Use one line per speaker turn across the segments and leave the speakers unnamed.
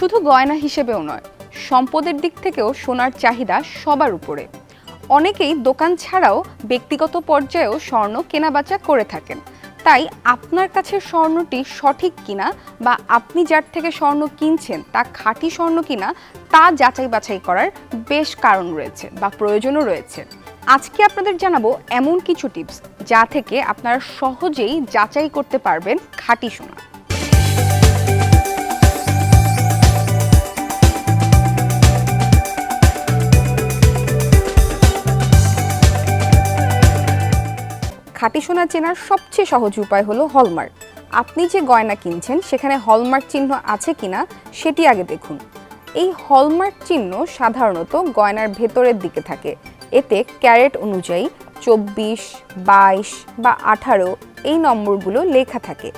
শুধু গয়না হিসেবেও নয়, সম্পদের দিক থেকেও সোনার চাহিদা সবার উপরে। অনেকেই দোকান ছাড়াও ব্যক্তিগত পর্যায়েও স্বর্ণ কেনাবেচা করে থাকেন। তাই আপনার কাছে স্বর্ণটি সঠিক কিনা বা আপনি যার থেকে স্বর্ণ কিনছেন, তা খাঁটি স্বর্ণ কিনা, তা যাচাই বাছাই করার বেশ কারণ রয়েছে বা প্রয়োজনও রয়েছে। আজকে আপনাদের জানাব এমন কিছু টিপস যা থেকে আপনারা সহজেই যাচাই করতে পারবেন খাঁটি সোনা। খাঁটি সোনা চেনার সবচেয়ে সহজ উপায় হলো হলমার্ক। আপনি যে গয়না কিনছেন, সেখানে হলমার্ক চিহ্ন আছে কিনা, সেটি আগে দেখুন। এই হলমার্ক চিহ্ন সাধারণত গয়নার ভেতরের দিকে থাকে। এতে ক্যারেট অনুযায়ী চব্বিশ, বাইশ বা আঠারো এই নম্বরগুলো লেখা থাকে।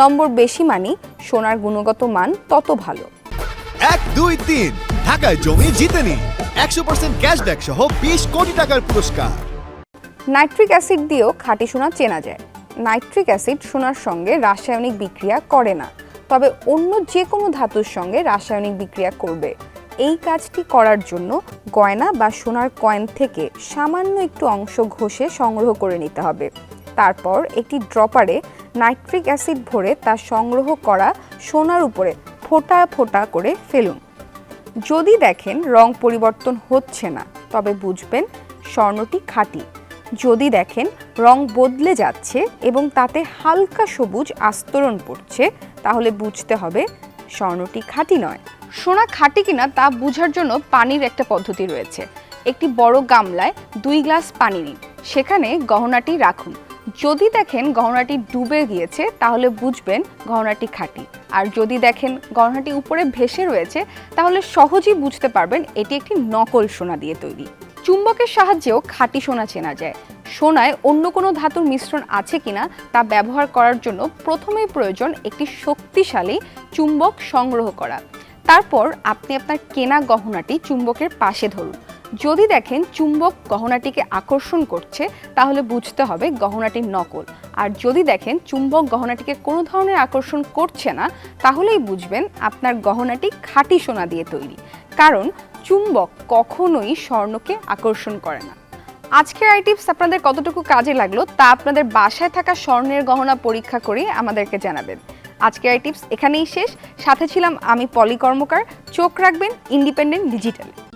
নম্বর বেশি মানি সোনার গুণগত মান তত ভালো।
এক, দুই, তিন। ঢাকায় জমি জিতে নিন একশো পার্সেন্ট ক্যাশব্যাক সহ বিশ কোটি টাকার পুরস্কার।
নাইট্রিক অ্যাসিড দিয়েও খাঁটি সোনা চেনা যায়। নাইট্রিক অ্যাসিড সোনার সঙ্গে রাসায়নিক বিক্রিয়া করে না। তবে অন্য যে কোনো ধাতুর সঙ্গে রাসায়নিক বিক্রিয়া করবে। এই কাজটি করার জন্য গয়না বা সোনার কয়েন থেকে সামান্য একটু অংশ ঘষে সংগ্রহ করে নিতে হবে। তারপর একটি ড্রপারে নাইট্রিক অ্যাসিড ভরে তা সংগ্রহ করা সোনার উপরে ফোটা ফোটা করে ফেলুন। যদি দেখেন রং পরিবর্তন হচ্ছে না, তবে বুঝবেন স্বর্ণটি খাঁটি। যদি দেখেন রং বদলে যাচ্ছে এবং তাতে হালকা সবুজ আস্তরণ পড়ছে, তাহলে বুঝতে হবে স্বর্ণটি খাঁটি নয়। সোনা খাঁটি কিনা তা বোঝার জন্য পানির একটা পদ্ধতি রয়েছে। একটি বড় গামলায় দুই গ্লাস পানি নিন, সেখানে গহনাটি রাখুন। যদি দেখেন গহনাটি ডুবে গিয়েছে, তাহলে বুঝবেন গহনাটি খাঁটি। আর যদি দেখেন গহনাটি উপরে ভেসে রয়েছে, তাহলে সহজেই বুঝতে পারবেন এটি একটি নকল সোনা দিয়ে তৈরি। চুম্বকের সাহায্যেও খাঁটি সোনা চেনা যায়। সোনায় অন্য কোনো ধাতুর মিশ্রণ আছে কিনা তা ব্যবহার করার জন্য প্রথমেই প্রয়োজন একটি শক্তিশালী চুম্বক সংগ্রহ করা। তারপর আপনি আপনার কেনা গহনাটি চুম্বকের পাশে ধরুন। যদি দেখেন চুম্বক গহনাটিকে আকর্ষণ করছে, তাহলে বুঝতে হবে গহনাটির নকল। আর যদি দেখেন চুম্বক গহনাটিকে কোনো ধরনের আকর্ষণ করছে না, তাহলেই বুঝবেন আপনার গহনাটি খাঁটি সোনা দিয়ে তৈরি। কারণ চুম্বক কখনোই স্বর্ণকে আকর্ষণ করে না। আজকের আই টিপস আপনাদের কতটুকু কাজে লাগল তা আপনাদের বাসায় থাকা স্বর্ণের গহনা পরীক্ষা করে আমাদেরকে জানাবেন। আজকের আই টিপস এখানেই শেষ। সাথে ছিলাম আমি পলি কর্মকার। চোখ রাখবেন ইন্ডিপেন্ডেন্ট ডিজিটাল।